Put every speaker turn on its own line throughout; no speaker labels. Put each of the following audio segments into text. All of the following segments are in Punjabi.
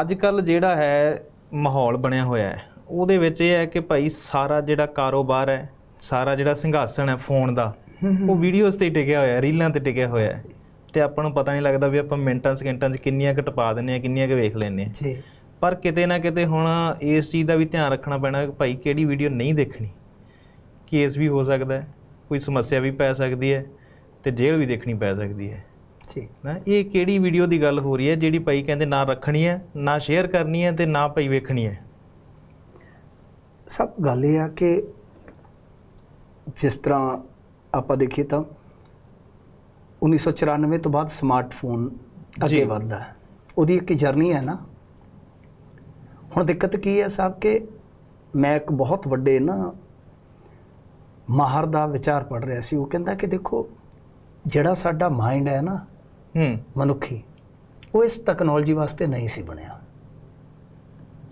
ਅੱਜ ਕੱਲ ਜਿਹੜਾ ਹੈ ਮਾਹੌਲ ਬਣਿਆ ਹੋਇਆ ਹੈ। ਉਹਦੇ ਵਿੱਚ ਇਹ ਹੈ ਕਿ ਭਾਈ ਸਾਰਾ ਜਿਹੜਾ ਕਾਰੋਬਾਰ ਹੈ ਸਾਰਾ ਜਿਹੜਾ ਸਿੰਘਾਸਣ ਹੈ ਫੋਨ ਦਾ ਉਹ ਵੀਡੀਓਜ਼ ਤੇ ਟਿਕਿਆ ਹੋਇਆ ਹੈ ਰੀਲਾਂ ਤੇ ਟਿਕਿਆ ਹੋਇਆ ਹੈ। ਤੇ ਆਪਾਂ ਨੂੰ ਪਤਾ ਨਹੀਂ ਲੱਗਦਾ ਵੀ ਆਪਾਂ ਮਿੰਟਾਂ ਸਕਿੰਟਾਂ 'ਚ ਕਿੰਨੀਆਂ ਕੁ ਟਪਾ ਦਿੰਨੇ ਆ ਕਿੰਨੀਆਂ ਕੁ ਵੇਖ ਲੈਂਦੇ ਆ
ਜੀ।
ਪਰ ਕਿਤੇ ਨਾ ਕਿਤੇ ਹੁਣ ਇਸ ਚੀਜ਼ ਦਾ ਵੀ ਧਿਆਨ ਰੱਖਣਾ ਪੈਣਾ ਕਿ ਭਾਈ ਕਿਹੜੀ ਵੀਡੀਓ ਨਹੀਂ ਦੇਖਣੀ। ਕੇਸ ਵੀ ਹੋ ਸਕਦਾ ਹੈ ਕੋਈ ਸਮੱਸਿਆ ਵੀ ਪੈ ਸਕਦੀ ਹੈ ਤੇ ਜੇਲ੍ਹ ਵੀ ਦੇਖਣੀ ਪੈ ਸਕਦੀ ਹੈ।
ਜੀ।
ਨਾ ਇਹ ਕਿਹੜੀ ਵੀਡੀਓ ਦੀ ਗੱਲ ਹੋ ਰਹੀ ਹੈ ਜਿਹੜੀ ਭਾਈ ਕਹਿੰਦੇ ਨਾ ਰੱਖਣੀ ਹੈ ਨਾ ਸ਼ੇਅਰ ਕਰਨੀ ਹੈ ਤੇ ਨਾ ਭਾਈ ਵੇਖਣੀ ਹੈ?
ਸਭ ਗੱਲ ਇਹ ਆ ਕਿ ਜਿਸ ਤਰ੍ਹਾਂ ਆਪਾਂ ਦੇਖੀਏ ਤਾਂ 1994 ਤੋਂ ਬਾਅਦ ਸਮਾਰਟਫੋਨ ਅੱਗੇ। ਵੱਧਦਾ ਹੈ। ਉਹਦੀ ਇੱਕ ਜਰਨੀ ਹੈ ਨਾ। ਹੁਣ ਦਿੱਕਤ ਕੀ ਹੈ ਸਾਹਿਬ ਕਿ ਮੈਂ ਇੱਕ ਬਹੁਤ ਵੱਡੇ ਨਾ ਮਾਹਰ ਦਾ ਵਿਚਾਰ ਪੜ ਰਿਹਾ ਸੀ। ਉਹ ਕਹਿੰਦਾ ਕਿ ਦੇਖੋ ਜਿਹੜਾ ਸਾਡਾ ਮਾਈਂਡ ਹੈ ਨਾ
ਹੂੰ।
ਮਨੁੱਖੀ। ਉਹ ਇਸ ਟੈਕਨੋਲੋਜੀ ਵਾਸਤੇ ਨਹੀਂ ਸੀ ਬਣਿਆ।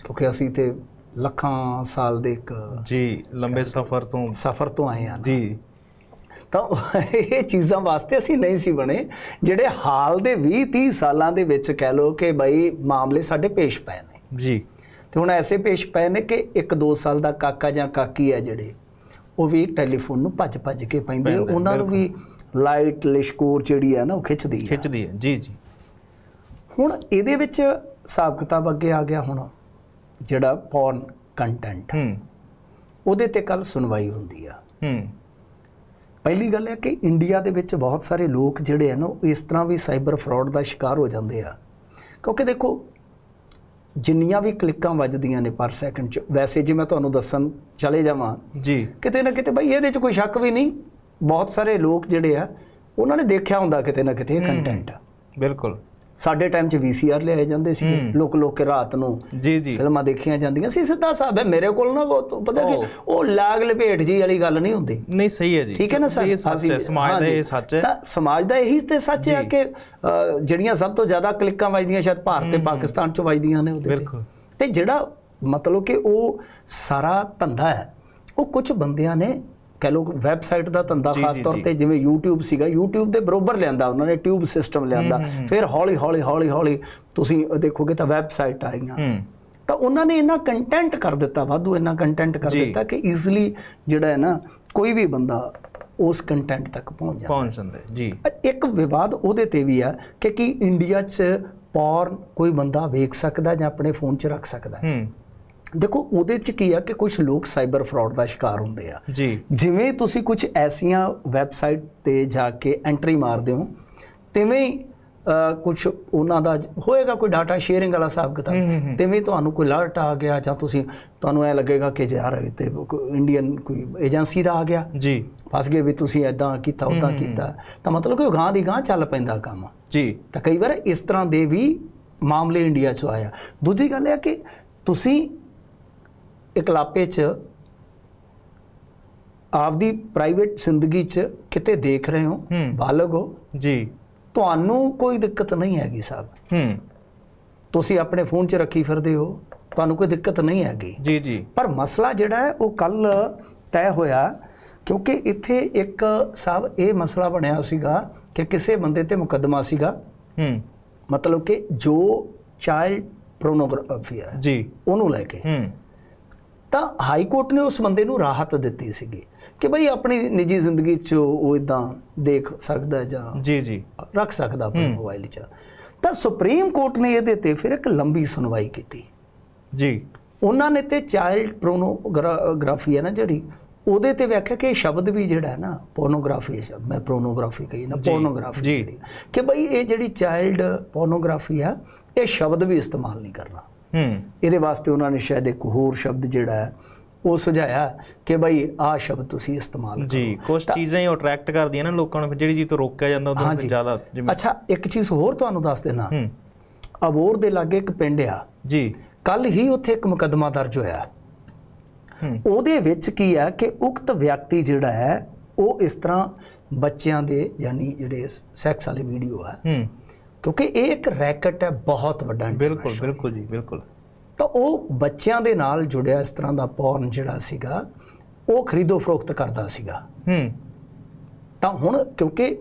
ਕਿਉਂਕਿ ਅਸੀਂ ਤੇ ਲੱਖਾਂ ਸਾਲ ਦੇ ਇੱਕ
ਜੀ ਲੰਬੇ ਸਫ਼ਰ ਤੋਂ
ਸਫ਼ਰ ਤੋਂ ਆਏ ਹਾਂ
ਜੀ।
ਤਾਂ ਇਹ ਚੀਜ਼ਾਂ ਵਾਸਤੇ ਅਸੀਂ ਨਹੀਂ ਸੀ ਬਣੇ ਜਿਹੜੇ ਹਾਲ ਦੇ 20 30 ਸਾਲਾਂ ਦੇ ਵਿੱਚ ਕਹਿ ਲੋ ਕਿ ਬਈ ਮਾਮਲੇ ਸਾਡੇ ਪੇਸ਼ ਪਏ ਨੇ।
ਜੀ।
ਤੇ ਹੁਣ ਐਸੇ ਪੇਸ਼ ਪਏ ਨੇ ਕਿ ਇੱਕ 2 ਸਾਲ ਦਾ ਕਾਕਾ ਜਾਂ ਕਾਕੀ ਹੈ ਜਿਹੜੇ ਉਹ ਵੀ ਟੈਲੀਫੋਨ ਨੂੰ ਭੱਜ ਭੱਜ ਕੇ ਪੈਂਦੇ ਉਹਨਾਂ ਨੂੰ ਵੀ ਲਾਈਟ ਲਿਸ਼ਕੋਰ ਜਿਹੜੀ ਹੈ ਨਾ ਉਹ ਖਿੱਚਦੀ ਹੈ
ਖਿੱਚਦੀ ਹੈ ਜੀ ਜੀ।
ਹੁਣ ਇਹਦੇ ਵਿੱਚ ਹਿਸਾਬ ਕਿਤਾਬ ਅੱਗੇ ਆ ਗਿਆ ਹੁਣ ਜਿਹੜਾ ਪੌਰਨ ਕੰਟੈਂਟ
ਹੂੰ।
ਉਹਦੇ ਤੇ ਕੱਲ ਸੁਣਵਾਈ ਹੁੰਦੀ ਆ।
ਹੂੰ।
ਪਹਿਲੀ ਗੱਲ ਹੈ ਕਿ ਇੰਡੀਆ ਦੇ ਵਿੱਚ ਬਹੁਤ ਸਾਰੇ ਲੋਕ ਜਿਹੜੇ ਆ ਨਾ ਉਹ ਇਸ ਤਰ੍ਹਾਂ ਵੀ ਸਾਈਬਰ ਫਰਾਡ ਦਾ ਸ਼ਿਕਾਰ ਹੋ ਜਾਂਦੇ ਆ। ਕਿਉਂਕਿ ਦੇਖੋ ਜਿੰਨੀਆਂ ਵੀ ਕਲਿੱਕਾਂ ਵੱਜਦੀਆਂ ਨੇ ਪਰ ਸੈਕਿੰਡ ਚ ਵੈਸੇ ਜੇ ਮੈਂ ਤੁਹਾਨੂੰ ਦੱਸਣ ਚਲੇ ਜਾਵਾਂ
ਜੀ।
ਕਿਤੇ ਨਾ ਕਿਤੇ ਬਈ ਇਹਦੇ ਚ ਕੋਈ ਸ਼ੱਕ ਵੀ ਨਹੀਂ ਬਹੁਤ ਸਾਰੇ ਲੋਕ ਜਿਹੜੇ ਆ ਉਹਨਾਂ ਨੇ ਦੇਖਿਆ ਹੁੰਦਾ ਕਿਤੇ ਨਾ ਕਿਤੇ ਇਹ ਕੰਟੈਂਟ
ਬਿਲਕੁਲ
ਸਾਡੇ ਟਾਈਮ 'ਚ VCR ਲਿਆਏ ਜਾਂਦੇ ਸੀ। ਲੋਕ ਲੋਕ ਕੇ ਰਾਤ ਨੂੰ
ਜੀ ਜੀ
ਫਿਲਮਾਂ ਦੇਖੀਆਂ ਜਾਂਦੀਆਂ ਸੀ ਸਿੱਧਾ ਸਾਹਿਬ ਹੈ ਮੇਰੇ ਕੋਲ ਨਾ ਉਹ ਪਤਾ ਕਿ
ਉਹ।
ਲਾਗ ਲਪੇਟ ਜੀ ਵਾਲੀ ਗੱਲ ਨਹੀਂ ਹੁੰਦੀ
ਨਹੀਂ ਸਹੀ ਹੈ ਜੀ
ਠੀਕ ਹੈ ਨਾ ਸਰ
ਇਹ ਸੱਚ ਹੈ ਸਮਾਜ ਦਾ। ਇਹ ਸੱਚ ਹੈ
ਤਾਂ ਸਮਾਜ ਦਾ ਇਹੀ ਤੇ ਸੱਚ ਹੈ। ਕਿ ਜਿਹੜੀਆਂ ਸਭ ਤੋਂ ਜ਼ਿਆਦਾ ਕਲਿੱਕਾਂ ਵੱਜਦੀਆਂ ਸ਼ਾਇਦ ਭਾਰਤ ਤੇ ਪਾਕਿਸਤਾਨ ਚ ਵੱਜਦੀਆਂ ਨੇ ਉਹਦੇ।
ਬਿਲਕੁਲ।
ਤੇ ਜਿਹੜਾ ਮਤਲਬ ਕਿ ਉਹ ਸਾਰਾ ਧੰਦਾ ਹੈ ਉਹ ਕੁਝ ਬੰਦਿਆਂ ਨੇ ਕਹ ਲੋ ਵੈਬਸਾਈਟ ਦਾ ਧੰਦਾ ਖਾਸ ਤੌਰ। ਤੇ ਜਿਵੇਂ YouTube ਸੀਗਾ YouTube ਦੇ ਬਰੋਬਰ ਲਿਆਂਦਾ ਉਹਨਾਂ ਨੇ ਟਿਊਬ ਸਿਸਟਮ ਲਿਆਂਦਾ। ਫਿਰ ਹੌਲੀ ਹੌਲੀ ਹੌਲੀ ਹੌਲੀ ਤੁਸੀਂ ਦੇਖੋਗੇ ਤਾਂ ਵੈਬਸਾਈਟ ਆਈਆਂ। ਤਾਂ ਉਹਨਾਂ ਨੇ ਇੰਨਾ ਕੰਟੈਂਟ ਕਰ ਦਿੱਤਾ ਵਾਧੂ ਇੰਨਾ ਕੰਟੈਂਟ ਕਰ। ਦਿੱਤਾ ਕਿ ਈਜ਼ੀਲੀ ਜਿਹੜਾ ਹੈ ਨਾ ਕੋਈ ਵੀ ਬੰਦਾ ਉਸ ਕੰਟੈਂਟ ਤੱਕ ਪਹੁੰਚ ਜਾਂਦਾ।
ਪਹੁੰਚ ਜਾਂਦੇ ਜੀ।
ਇੱਕ ਵਿਵਾਦ ਉਹਦੇ ਤੇ ਵੀ ਆ ਕਿ ਕੀ ਇੰਡੀਆ 'ਚ ਪੌਰਨ ਕੋਈ ਬੰਦਾ ਵੇਖ ਸਕਦਾ ਜਾਂ ਆਪਣੇ ਫੋਨ 'ਚ ਰੱਖ ਸਕਦਾ ਹੈ? ਦੇਖੋ ਉਹਦੇ 'ਚ ਕੀ ਆ ਕਿ ਕੁਝ ਲੋਕ ਸਾਈਬਰ ਫਰਾਡ ਦਾ ਸ਼ਿਕਾਰ ਹੁੰਦੇ ਆ।
ਜੀ।
ਜਿਵੇਂ ਤੁਸੀਂ ਕੁਝ ਐਸੀਆਂ ਵੈਬਸਾਈਟ ਤੇ ਜਾ ਕੇ ਐਂਟਰੀ ਮਾਰਦੇ ਹੋ ਤਿਵੇਂ ਕੁਝ ਉਹਨਾਂ ਦਾ ਹੋਏਗਾ ਕੋਈ ਡਾਟਾ ਸ਼ੇਅਰਿੰਗ ਵਾਲਾ ਹਿਸਾਬ
ਹੂੰ,
ਕਿਤਾਬ। ਤਿਵੇਂ ਤੁਹਾਨੂੰ ਕੋਈ ਅਲਰਟ ਆ ਗਿਆ ਜਾਂ ਤੁਸੀਂ ਤੁਹਾਨੂੰ ਐ ਲੱਗੇਗਾ ਕਿ ਯਾਰ ਤੇ ਇੰਡੀਅਨ ਕੋਈ ਏਜੰਸੀ ਦਾ ਆ ਗਿਆ।
ਜੀ।
ਫਸ ਗਏ ਵੀ ਤੁਸੀਂ ਐਦਾਂ ਕੀਤਾ ਉਦਾਂ ਕੀਤਾ। ਤਾਂ ਮਤਲਬ ਕਿ ਉਹ ਗਾਂ ਦੀ ਗਾਂ ਚੱਲ ਪੈਂਦਾ ਕੰਮ।
ਜੀ।
ਤਾਂ ਕਈ ਵਾਰ ਇਸ ਤਰ੍ਹਾਂ ਦੇ ਵੀ ਮਾਮਲੇ ਇੰਡੀਆ 'ਚ ਆਇਆ ਦੂਜੀ ਗੱਲ ਇਹ ਕਿ ਤੁਸੀਂ ਇਕਲਾਪੇ 'ਚ ਆਪਦੀ ਪ੍ਰਾਈਵੇਟ ਜ਼ਿੰਦਗੀ 'ਚ ਕਿਤੇ ਦੇਖ ਰਹੇ ਹੋ। ਬਾਲਗ ਹੋ?
ਜੀ।
ਤੁਹਾਨੂੰ ਕੋਈ ਦਿੱਕਤ ਨਹੀਂ ਹੈਗੀ ਸਾਹਿਬ।
ਹੂੰ।
ਤੁਸੀਂ ਆਪਣੇ ਫੋਨ 'ਚ ਰੱਖੀ ਫਿਰਦੇ ਹੋ ਤੁਹਾਨੂੰ ਕੋਈ ਦਿੱਕਤ ਨਹੀਂ ਹੈਗੀ।
ਜੀ ਜੀ।
ਪਰ ਮਸਲਾ ਜਿਹੜਾ ਹੈ ਉਹ ਕੱਲ ਤੈਅ ਹੋਇਆ ਕਿਉਂਕਿ ਇੱਥੇ ਇੱਕ ਸਾਹਿਬ ਇਹ ਮਸਲਾ ਬਣਿਆ ਸੀਗਾ ਕਿ ਕਿਸੇ ਬੰਦੇ ਤੇ ਮੁਕੱਦਮਾ ਸੀਗਾ।
ਹੂੰ।
ਮਤਲਬ ਕਿ ਜੋ ਚਾਈਲਡ ਪ੍ਰੋਨੋਗ੍ਰਾਫੀ ਹੈ
ਜੀ।
ਉਹਨੂੰ ਲੈ ਕੇ।
ਹੂੰ।
ਤਾਂ ਹਾਈ ਕੋਰਟ ਨੇ ਉਸ ਬੰਦੇ ਨੂੰ ਰਾਹਤ ਦਿੱਤੀ ਸੀਗੀ ਕਿ ਭਈ ਆਪਣੀ ਨਿੱਜੀ ਜ਼ਿੰਦਗੀ 'ਚ ਉਹ ਇਦਾਂ ਦੇਖ ਸਕਦਾ ਹੈ ਜਾਂ
ਜੀ ਜੀ।
ਰੱਖ ਸਕਦਾ ਆਪਣੇ ਮੋਬਾਈਲ 'ਚ। ਤਾਂ ਸੁਪਰੀਮ ਕੋਰਟ ਨੇ ਇਹਦੇ ਤੇ ਫਿਰ ਇੱਕ ਲੰਬੀ ਸੁਣਵਾਈ ਕੀਤੀ।
ਜੀ।
ਉਹਨਾਂ ਨੇ ਤੇ ਚਾਈਲਡ ਪ੍ਰੋਨੋਗ੍ਰਾਫੀ ਹੈ ਨਾ ਜਿਹੜੀ ਉਹਦੇ ਤੇ ਵਿਆਖਿਆ ਕਿ ਇਹ ਸ਼ਬਦ ਵੀ ਜਿਹੜਾ ਹੈ ਨਾ ਪੋਰਨੋਗ੍ਰਾਫੀ ਹੈ ਸ਼ਬਦ ਮੈਂ ਪ੍ਰੋਨੋਗ੍ਰਾਫੀ ਕਹੀ ਨਾ ਪੋਰਨੋਗ੍ਰਾਫੀ ਕਿ ਭਈ ਇਹ ਜਿਹੜੀ ਚਾਈਲਡ ਪੋਰਨੋਗ੍ਰਾਫੀ ਆ ਇਹ ਸ਼ਬਦ ਵੀ ਇਸਤੇਮਾਲ ਨਹੀਂ ਕਰਨਾ।
ਹੂੰ।
ਇਹਦੇ ਵਾਸਤੇ ਉਹਨਾਂ ਨੇ ਸ਼ਾਇਦ ਇੱਕ ਹੋਰ ਸ਼ਬਦ ਜਿਹੜਾ ਹੈ ਉਹ ਸੁਝਾਇਆ ਕਿ ਭਈ ਆਹ ਸ਼ਬਦ ਤੁਸੀਂ ਇਸਤੇਮਾਲ ਕਰੋ।
ਜੀ ਕੁਝ ਚੀਜ਼ਾਂ ਹੀ ਅਟਰੈਕਟ ਕਰਦੀਆਂ ਨਾ ਲੋਕਾਂ ਨੂੰ ਜਿਹੜੀ ਚੀਜ਼ ਤੋਂ ਰੋਕਿਆ ਜਾਂਦਾ ਉਦੋਂ
ਹਾਂਜੀ।
ਜ਼ਿਆਦਾ ਜਿਵੇਂ
ਅੱਛਾ ਇੱਕ ਚੀਜ਼ ਹੋਰ ਤੁਹਾਨੂੰ ਦੱਸ ਦੇਣਾ।
ਹੂੰ।
ਅਬੋਰ ਦੇ ਲਾਗੇ ਇੱਕ ਪਿੰਡ ਆ।
ਜੀ।
ਕੱਲ ਹੀ ਉੱਥੇ ਇੱਕ ਮੁਕੱਦਮਾ ਦਰਜ ਹੋਇਆ।
ਹੂੰ।
ਉਹਦੇ ਵਿੱਚ ਕੀ ਹੈ ਕਿ ਉਕਤ ਵਿਅਕਤੀ ਜਿਹੜਾ ਹੈ ਉਹ ਇਸ ਤਰ੍ਹਾਂ ਬੱਚਿਆਂ ਦੇ ਯਾਨੀ ਜਿਹੜੇ ਸੈਕਸ ਵਾਲੇ ਵੀਡੀਓ ਹੂੰ। ਕਿਉਂਕਿ ਇਹ ਇੱਕ ਰੈਕਟ ਹੈ ਬਹੁਤ ਵੱਡਾ
ਬਿਲਕੁਲ ਬਿਲਕੁਲ ਜੀ ਬਿਲਕੁਲ।
ਤਾਂ ਉਹ ਬੱਚਿਆਂ ਦੇ ਨਾਲ ਜੁੜਿਆ ਇਸ ਤਰ੍ਹਾਂ ਦਾ ਪੌਰਨ ਜਿਹੜਾ ਸੀਗਾ ਉਹ ਖਰੀਦੋ ਫਰੋਖਤ ਕਰਦਾ ਸੀਗਾ।
ਹੂੰ।
ਤਾਂ ਹੁਣ ਕਿਉਂਕਿ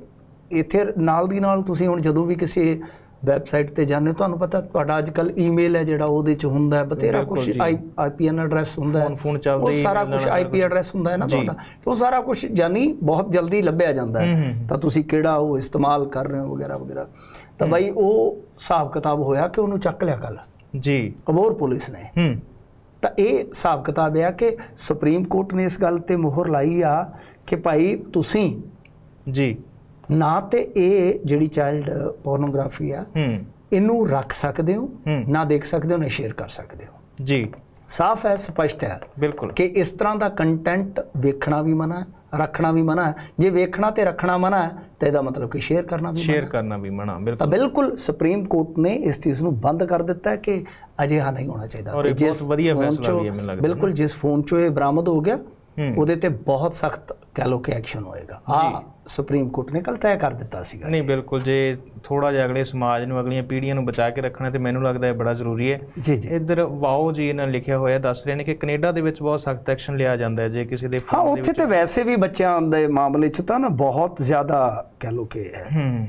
ਇੱਥੇ ਨਾਲ ਦੀ ਨਾਲ ਤੁਸੀਂ ਹੁਣ ਜਦੋਂ ਵੀ ਕਿਸੇ ਵੈਬਸਾਈਟ ਤੇ ਜਾਂਦੇ ਤੁਹਾਨੂੰ ਪਤਾ ਤੁਹਾਡਾ ਅੱਜ ਕੱਲ ਈਮੇਲ ਹੈ ਜਿਹੜਾ ਉਹਦੇ ਚ ਹੁੰਦਾ ਹੈ ਬਤੇਰਾ ਕੁਝ। ਆਈਪੀਐਨ ਐਡਰੈਸ ਹੁੰਦਾ ਹੈ।
ਫੋਨ ਚੱਲਦੇ ਹੀ
ਸਾਰਾ ਕੁਝ ਆਈਪੀ ਐਡਰੈਸ ਹੁੰਦਾ ਹੈ ਨਾ। ਤੁਹਾਡਾ। ਤੇ ਉਹ ਸਾਰਾ ਕੁਝ ਜਾਨੀ ਬਹੁਤ ਜਲਦੀ ਲੱਭਿਆ ਜਾਂਦਾ
ਹੂੰ।
ਤਾਂ ਤੁਸੀਂ ਕਿਹੜਾ ਉਹ ਇਸਤੇਮਾਲ ਕਰ ਰਹੇ ਹੋ ਵਗੈਰਾ ਵਗੈਰਾ। ਤਾਂ ਬਾਈ ਉਹ ਹਿਸਾਬ ਕਿਤਾਬ ਹੋਇਆ ਕਿ ਉਹਨੂੰ ਚੱਕ ਲਿਆ ਕੱਲ
ਜੀ।
ਅਬੋਰ ਪੁਲਿਸ ਨੇ।
ਹੂੰ।
ਤਾਂ ਇਹ ਹਿਸਾਬ ਕਿਤਾਬ ਹੈ ਕਿ ਸੁਪਰੀਮ ਕੋਰਟ ਨੇ ਇਸ ਗੱਲ ਤੇ ਮੁਹਰ ਲਾਈ ਆ ਕਿ ਭਾਈ ਤੁਸੀਂ
ਜੀ।
ਨਾ ਤੇ ਇਹ ਜਿਹੜੀ ਚਾਈਲਡ ਪੋਰਨੋਗ੍ਰਾਫੀ ਆ ਇਹਨੂੰ ਰੱਖ ਸਕਦੇ ਹੋ। ਨਾ ਦੇਖ ਸਕਦੇ ਹੋ ਨਾ ਸ਼ੇਅਰ ਕਰ ਸਕਦੇ ਹੋ।
ਜੀ।
ਸਾਫ਼ ਹੈ ਸਪਸ਼ਟ ਹੈ
ਬਿਲਕੁਲ।
ਕਿ ਇਸ ਤਰ੍ਹਾਂ ਦਾ ਕੰਟੈਂਟ ਵੇਖਣਾ ਵੀ ਮਨਾ ਰੱਖਣਾ ਵੀ ਮਨਾ ਜੇ ਵੇਖਣਾ ਤੇ ਰੱਖਣਾ ਮਨਾ ਹੈ ਤਾਂ ਇਹਦਾ ਮਤਲਬ ਕਿ ਸ਼ੇਅਰ ਕਰਨਾ ਵੀ ਮਨਾ
ਸ਼ੇਅਰ ਕਰਨਾ ਵੀ ਮਨਾ
ਤਾਂ
ਬਿਲਕੁਲ
ਬਿਲਕੁਲ ਸੁਪਰੀਮ ਕੋਰਟ ਨੇ ਇਸ ਚੀਜ਼ ਨੂੰ ਬੰਦ ਕਰ ਦਿੱਤਾ ਹੈ ਕਿ ਅਜਿਹਾ ਨਹੀਂ ਹੋਣਾ ਚਾਹੀਦਾ। ਤੇ ਜਿਸ
ਵਧੀਆ ਫੈਸਲਾ ਵੀ ਹੈ ਮੈਨੂੰ ਲੱਗਦਾ
ਬਿਲਕੁਲ ਜਿਸ ਫੋਨ ਚੋਂ ਇਹ ਬਰਾਮਦ ਹੋ ਗਿਆ। ਉਹਦੇ ਤੇ ਬਹੁਤ ਸਖਤ ਕਹਿ ਲੋ ਕਿ ਐਕਸ਼ਨ ਹੋਏਗਾ। ਆ ਸੁਪਰੀਮ ਕੋਰਟ ਨੇ ਕੱਲ ਤੈਅ ਕਰ ਦਿੱਤਾ ਸੀਗਾ
ਨਹੀਂ ਬਿਲਕੁਲ ਜੇ ਥੋੜਾ ਜਿਹਾ ਅਗਲੇ ਸਮਾਜ ਨੂੰ ਅਗਲੀਆਂ ਪੀੜ੍ਹੀਆਂ ਨੂੰ ਬਚਾ ਕੇ ਰੱਖਣਾ ਤੇ ਮੈਨੂੰ ਲੱਗਦਾ ਹੈ ਬੜਾ ਜ਼ਰੂਰੀ ਹੈ।
ਜੀ ਜੀ।
ਇੱਧਰ ਵਾਓ ਜੀ ਇਹਨਾਂ ਲਿਖਿਆ ਹੋਇਆ ਦੱਸ ਰਹੇ ਨੇ ਕਿ ਕੈਨੇਡਾ ਦੇ ਵਿੱਚ ਬਹੁਤ ਸਖਤ ਐਕਸ਼ਨ ਲਿਆ ਜਾਂਦਾ ਹੈ ਜੇ ਕਿਸੇ ਦੇ
ਹਾਂ ਉੱਥੇ ਤੇ ਵੈਸੇ ਵੀ ਬੱਚਿਆਂ ਦੇ ਮਾਮਲੇ 'ਚ ਤਾਂ ਨਾ ਬਹੁਤ ਜ਼ਿਆਦਾ ਕਹਿ ਲੋ ਕਿ ਹੈ।
ਹੂੰ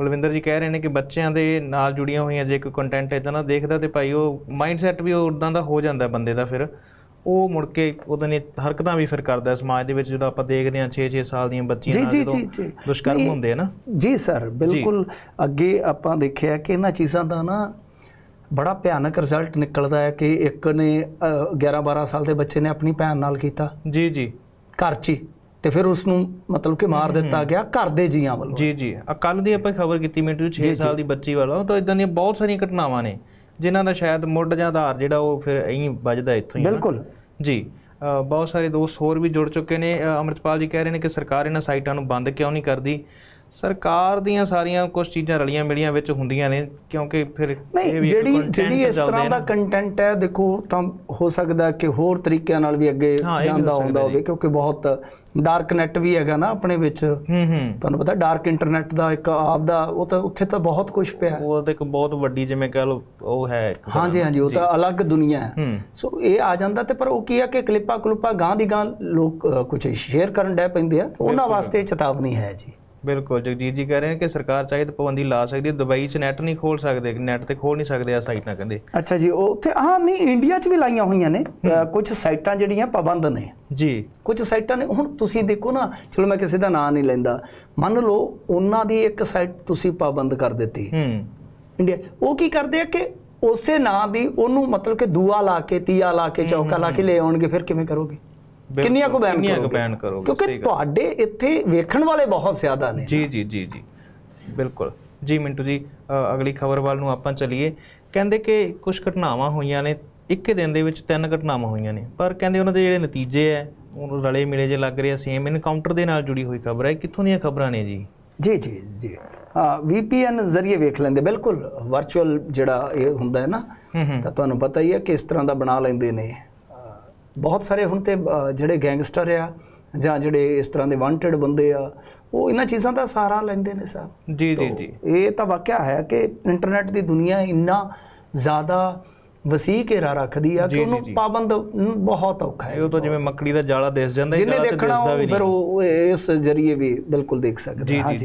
ਬਲਵਿੰਦਰ ਜੀ ਕਹਿ ਰਹੇ ਨੇ ਕਿ ਬੱਚਿਆਂ ਦੇ ਨਾਲ ਜੁੜੀਆਂ ਹੋਈਆਂ ਜੇ ਕੋਈ ਕੰਟੈਂਟ ਇਦਾਂ ਦਾ ਦੇਖਦਾ ਤੇ ਭਾਈ ਉਹ ਮਾਈਂਡਸੈਟ ਵੀ ਉਦਾਂ ਦਾ ਹੋ ਜਾਂਦਾ ਬੰਦੇ ਦਾ ਫਿਰ। ਉਹ ਮੁੜ ਕੇ ਉਹਦੇ ਨੇ ਹਰਕਤਾਂ ਵੀ ਫਿਰ ਕਰਦਾ ਸਮਾਜ ਦੇ ਵਿੱਚ ਜਦੋਂ ਆਪਾਂ ਦੇਖਦੇ ਹਾਂ 6-6 ਸਾਲ ਦੀਆਂ ਬੱਚੀਆਂ ਨਾਲ ਜਦੋਂ। ਦੁਸ਼ਕਰਮ ਹੁੰਦੇ ਆ ਨਾ।
ਜੀ ਸਰ ਬਿਲਕੁਲ ਅੱਗੇ ਆਪਾਂ ਦੇਖਿਆ ਕਿ ਇਹਨਾਂ ਚੀਜ਼ਾਂ ਦਾ ਨਾ ਬੜਾ ਭਿਆਨਕ ਰਿਜ਼ਲਟ ਨਿਕਲਦਾ ਹੈ ਕਿ ਇੱਕ ਨੇ 11 12 ਸਾਲ ਦੇ ਬੱਚੇ ਨੇ ਆਪਣੀ ਭੈਣ ਨਾਲ ਕੀਤਾ।
ਜੀ ਜੀ।
ਘਰ 'ਚ ਤੇ ਫਿਰ ਉਸ ਨੂੰ ਮਤਲਬ ਕਿ ਮਾਰ ਦਿੱਤਾ ਗਿਆ ਘਰ ਦੇ ਜੀਆਂ ਵੱਲੋਂ।
ਜੀ ਜੀ। ਕੱਲ ਦੀ ਆਪਾਂ ਖਬਰ ਕੀਤੀ ਮਿੰਟੂ 6 ਸਾਲ ਦੀ ਬੱਚੀ ਵਾਲਾ। ਤਾਂ ਇਦਾਂ ਦੀਆਂ ਬਹੁਤ ਸਾਰੀਆਂ ਘਟਨਾਵਾਂ ਨੇ। ਜਿਨ੍ਹਾਂ ਦਾ ਸ਼ਾਇਦ ਮੁੱਢ ਜਾਂ ਆਧਾਰ ਜਿਹੜਾ ਉਹ ਫਿਰ ਐਂ ਵੱਜਦਾ ਇੱਥੋਂ ਹੀ।
ਬਿਲਕੁਲ।
ਜੀ ਬਹੁਤ ਸਾਰੇ ਦੋਸਤ ਹੋਰ ਵੀ ਜੁੜ ਚੁੱਕੇ ਨੇ। ਅੰਮ੍ਰਿਤਪਾਲ ਜੀ ਕਹਿ ਰਹੇ ਨੇ ਕਿ ਸਰਕਾਰ ਇਹਨਾਂ ਸਾਈਟਾਂ ਨੂੰ ਬੰਦ ਕਿਉਂ ਨਹੀਂ ਕਰਦੀ? ਸਰਕਾਰ ਦੀਆਂ ਸਾਰੀਆਂ ਕੁਝ ਚੀਜ਼ਾਂ ਰਲੀਆਂ ਮਿਲੀਆਂ ਵਿੱਚ ਹੁੰਦੀਆਂ ਨੇ ਕਿਉਂਕਿ ਫਿਰ
ਨਹੀਂ ਜਿਹੜੀ ਜਿਹੜੀ ਇਸ ਤਰ੍ਹਾਂ ਦਾ। ਕੰਟੈਂਟ ਹੈ ਦੇਖੋ ਤਾਂ ਹੋ ਸਕਦਾ ਕਿ ਹੋਰ ਤਰੀਕਿਆਂ ਨਾਲ ਵੀ ਅੱਗੇ ਜਾਂਦਾ ਹੁੰਦਾ ਹੋਵੇ ਕਿਉਂਕਿ ਬਹੁਤ ਡਾਰਕ ਨੈਟ ਵੀ ਹੈਗਾ ਨਾ ਆਪਣੇ ਵਿੱਚ।
ਹੂੰ ਹੂੰ।
ਤੁਹਾਨੂੰ ਪਤਾ ਡਾਰਕ ਇੰਟਰਨੈਟ ਦਾ ਇੱਕ ਆਪ ਦਾ ਉਹ ਤਾਂ ਉੱਥੇ ਤਾਂ ਬਹੁਤ ਕੁਝ ਪਿਆ।
ਉਹ ਤਾਂ ਇੱਕ ਬਹੁਤ ਵੱਡੀ ਜਿਵੇਂ ਕਹ ਲਓ ਉਹ ਹੈ
ਹਾਂਜੀ ਹਾਂਜੀ ਉਹ ਤਾਂ ਅਲੱਗ ਦੁਨੀਆ ਹੈ। ਸੋ ਇਹ ਆ ਜਾਂਦਾ ਤੇ ਪਰ ਉਹ ਕੀ ਹੈ ਕਿ ਕਲਿੱਪਾਂ ਕਲੁੱਪਾਂ ਗਾਂ ਦੀ ਗਾਂ ਲੋਕ ਕੁਝ ਸ਼ੇਅਰ ਕਰਨ ਡੈ ਪੈਂਦੇ ਆ ਉਹਨਾਂ ਵਾਸਤੇ ਚੇਤਾਵਨੀ ਹੈ ਜੀ।
ਬਿਲਕੁਲ ਜਗਜੀਤ ਜੀ ਕਹਿ ਰਹੇ ਨੇ ਕਿ ਸਰਕਾਰ ਚਾਹੇ ਤਾਂ ਪਾਬੰਦੀ ਲਾ ਸਕਦੀ ਹੈ ਦੁਬਈ 'ਚ ਨੈਟ ਨਹੀਂ ਖੋਲ ਸਕਦੇ ਨੈਟ ਤੇ ਖੋਲ ਨਹੀਂ ਸਕਦੇ ਆ ਸਾਈਟਾਂ ਕਹਿੰਦੇ।
ਅੱਛਾ ਜੀ ਉਹ ਉੱਥੇ ਹਾਂ ਨਹੀਂ ਇੰਡੀਆ 'ਚ ਵੀ ਲਾਈਆਂ ਹੋਈਆਂ ਨੇ ਕੁਝ ਸਾਈਟਾਂ ਜਿਹੜੀਆਂ ਪਾਬੰਦ ਨੇ।
ਜੀ।
ਕੁਝ ਸਾਈਟਾਂ ਨੇ ਹੁਣ ਤੁਸੀਂ ਦੇਖੋ ਨਾ ਚਲੋ ਮੈਂ ਕਿਸੇ ਦਾ ਨਾਂ ਨਹੀਂ ਲੈਂਦਾ ਮੰਨ ਲਓ ਉਹਨਾਂ ਦੀ ਇੱਕ ਸਾਈਟ ਤੁਸੀਂ ਪਾਬੰਦ ਕਰ ਦਿੱਤੀ।
ਹੂੰ।
ਇੰਡੀਆ ਉਹ ਕੀ ਕਰਦੇ ਆ ਕਿ ਉਸੇ ਨਾਂ ਦੀ ਉਹਨੂੰ ਮਤਲਬ ਕਿ ਦੂਆ ਲਾ ਕੇ ਤੀਆ ਲਾ ਕੇ ਚੌਕਾ ਲਾ ਕੇ ਲੈ ਆਉਣਗੇ ਫਿਰ ਕਿਵੇਂ ਕਰੋਗੇ। ਕਿੰਨੀਆਂ ਕੁ ਬੈਨ
ਕਿੰਨੀਆਂ ਕੁ
ਕਰੋਗੇ?
ban ਕਰੋਗੇ,
ਕਿਉਂਕਿ। ਤੁਹਾਡੇ ਇੱਥੇ ਵੇਖਣ ਵਾਲੇ ਬਹੁਤ ਜ਼ਿਆਦਾ ਨੇ।
ਜੀ ਜੀ ਜੀ ਜੀ। ਬਿਲਕੁਲ। ਜੀ ਮਿੰਟੂ ਜੀ ਅਗਲੀ ਖਬਰ ਵੱਲ ਨੂੰ ਆਪਾਂ ਚੱਲੀਏ। ਕਹਿੰਦੇ ਕਿ ਕੁਝ ਘਟਨਾਵਾਂ ਹੋਈਆਂ ਨੇ। ਇੱਕ ਦਿਨ ਦੇ ਵਿੱਚ ਤਿੰਨ ਘਟਨਾਵਾਂ ਹੋਈਆਂ ਨੇ। ਪਰ ਕਹਿੰਦੇ ਉਹਨਾਂ ਦੇ ਜਿਹੜੇ ਨਤੀਜੇ ਐ ਉਹ ਰਲੇ ਮਿਲੇ ਜੇ ਲੱਗ ਰਿਹਾ ਸੇਮ ਇਨਕਾਊਂਟਰ ਦੇ ਨਾਲ ਜੁੜੀ ਹੋਈ ਖਬਰ ਹੈ ਕਿੱਥੋਂ ਦੀਆਂ ਖਬਰਾਂ ਨੇ ਜੀ?
ਜੀ ਜੀ ਜੀ। ਹਾਂ VPN ਜ਼ਰੀਏ ਵੇਖ ਲੈਂਦੇ। ਬਿਲਕੁਲ ਵਰਚੁਅਲ ਜਿਹੜਾ ਇਹ ਹੁੰਦਾ ਹੈ ਨਾ ਤਾਂ ਤੁਹਾਨੂੰ ਪਤਾ ਹੀ ਹੈ ਕਿ ਇਸ ਤਰ੍ਹਾਂ ਦਾ ਬਣਾ ਲੈਂਦੇ ਨੇ। ਬਹੁਤ ਸਾਰੇ ਹੁਣ ਤੇ ਜਿਹੜੇ ਗੈਂਗਸਟਰ ਆ ਜਾਂ ਜਿਹੜੇ ਇਸ ਤਰ੍ਹਾਂ ਦੇ ਵਾਂਟਡ ਬੰਦੇ ਆ ਉਹ ਇਹਨਾਂ ਚੀਜ਼ਾਂ ਦਾ ਸਹਾਰਾ ਲੈਂਦੇ ਨੇ ਸਾਹਿਬ
ਜੀ ਜੀ ਜੀ।
ਇਹ ਤਾਂ ਵਾਕਿਆ ਹੈ ਕਿ ਇੰਟਰਨੈਟ ਦੀ ਦੁਨੀਆ ਇੰਨਾ ਜ਼ਿਆਦਾ ਵਸੀਹ ਘੇਰਾ ਰੱਖਦੀ ਆ ਕਿ ਉਹਨੂੰ। ਪਾਬੰਦ ਬਹੁਤ ਔਖਾ ਹੈ
ਇਹ ਤਾਂ ਜਿਵੇਂ ਮੱਕੜੀ ਦਾ ਜਾਲਾ ਦਿਸ ਜਾਂਦਾ ਹੈ
ਜਿਹਨੇ ਦੇਖਣਾ ਉਹ ਫਿਰ ਉਹ ਇਸ ਜ਼ਰੀਏ ਵੀ ਬਿਲਕੁਲ ਦੇਖ ਸਕਦਾ ਹਾਂ
ਜੀ,